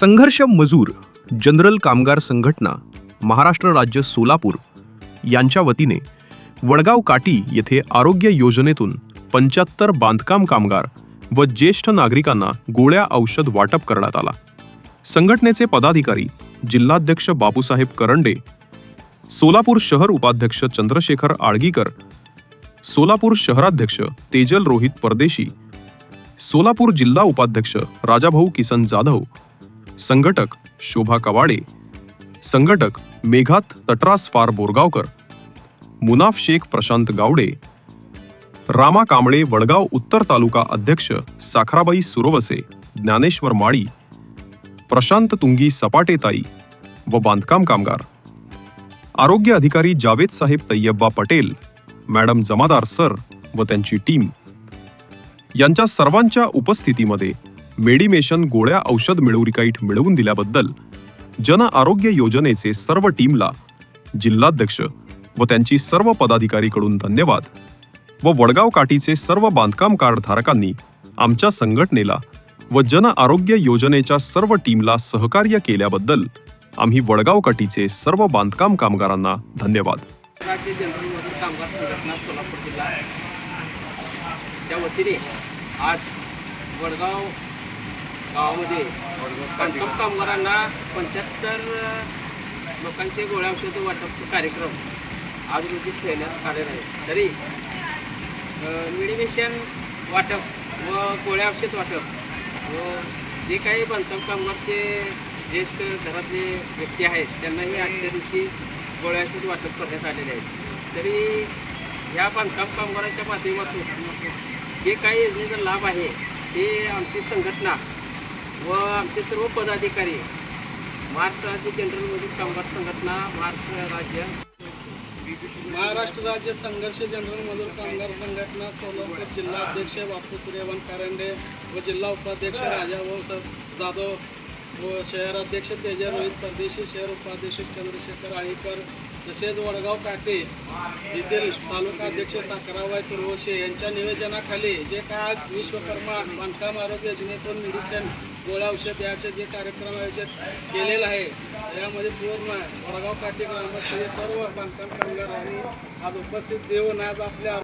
संघर्ष मजूर जनरल कामगार संघटना महाराष्ट्र राज्य सोलापूर यांच्या वतीने वडगाव काटी येथे आरोग्य योजनेतून पंच्याहत्तर बांधकाम कामगार व ज्येष्ठ नागरिकांना गोळ्या औषध वाटप करण्यात आला. संघटनेचे पदाधिकारी जिल्हाध्यक्ष बापूसाहेब करंडे सोलापूर शहर उपाध्यक्ष चंद्रशेखर आळगीकर सोलापूर शहराध्यक्ष तेजल रोहित परदेशी सोलापूर जिल्हा उपाध्यक्ष राजाभाऊ किसन जाधव संघटक शोभा कवाडे संघटक मेघात तटरास फार बोरगावकर मुनाफ शेख प्रशांत गावडे रामा कांबळे वडगाव उत्तर तालुका अध्यक्ष साखराबाई सुरवसे ज्ञानेश्वर माळी प्रशांत तुंगी सपाटेताई व बांधकाम कामगार. आरोग्य अधिकारी जावेद साहेब तय्यब्बा पटेल मॅडम जमादार सर व त्यांची टीम. यांच्या सर्वांच्या उपस्थितीमध्ये मेडिमेशन गोळ्या औषध मिळवरिकाईट मिळवून दिल्याबद्दल जन आरोग्य योजनेचे सर्व टीमला जिल्हाध्यक्ष व त्यांची सर्व पदाधिकारीकडून धन्यवाद व वडगाव काठीचे सर्व बांधकाम कार्डधारकांनी आमच्या संघटनेला व जन आरोग्य योजनेच्या सर्व टीमला सहकार्य केल्याबद्दल आम्ही वडगाव काठीचे सर्व बांधकाम कामगारांना धन्यवाद. राज्य जनरल मजूर कामगार संघटना सोलापूर जिल्हा वतीने आज वडगाव गावामध्ये बांधकाम कामगारांना पंच्याहत्तर लोकांचे गोळ्या औषध वाटपचा कार्यक्रम आज रोजी ठेवण्यात आलेला आहे. तरी मेडिमेशन वाटप व गोळ्या औषध वाटप व जे काही बांधकाम कामगारचे ज्येष्ठ घरातले व्यक्ती आहेत त्यांनाही आजच्या दिवशी गोळ्या औषध वाटप करण्यात आलेले आहेत. तरी ह्या बांधकाम कामगारांच्या माध्यमातून जे काही योजनेचा लाभ आहे ते आमची संघटना व आमचे सर्व पदाधिकारी महाराष्ट्र राज्य जनरल मजूर कामगार संघटना महाराष्ट्र राज्य महाराष्ट्र राज्य संघर्ष जनरल मजूर कामगार संघटना सोलापूर जिल्हा अध्यक्ष बापू सूर्यवन कारंडे व जिल्हा उपाध्यक्ष राजाभाऊ स जाधव व शहराध्यक्ष तेजा रोहित परदेशी शहर उपाध्यक्ष चंद्रशेखर आळीकर तसेच वडगाव काटे येथील तालुका अध्यक्ष साखराबाई सुरवशे यांच्या निवेदनाखाली जे काय आज विश्वकर्मा बांधकाम आरोग्य योजनेतून मेडिसिन गोळ्या औषध याचे जे कार्यक्रम आयोजित केलेला आहे यामध्ये पूर्ण वडगाव काठी ग्रामस्थ हे सर्व बांधकाम कामगारांनी आज उपस्थित देऊन आज आपल्या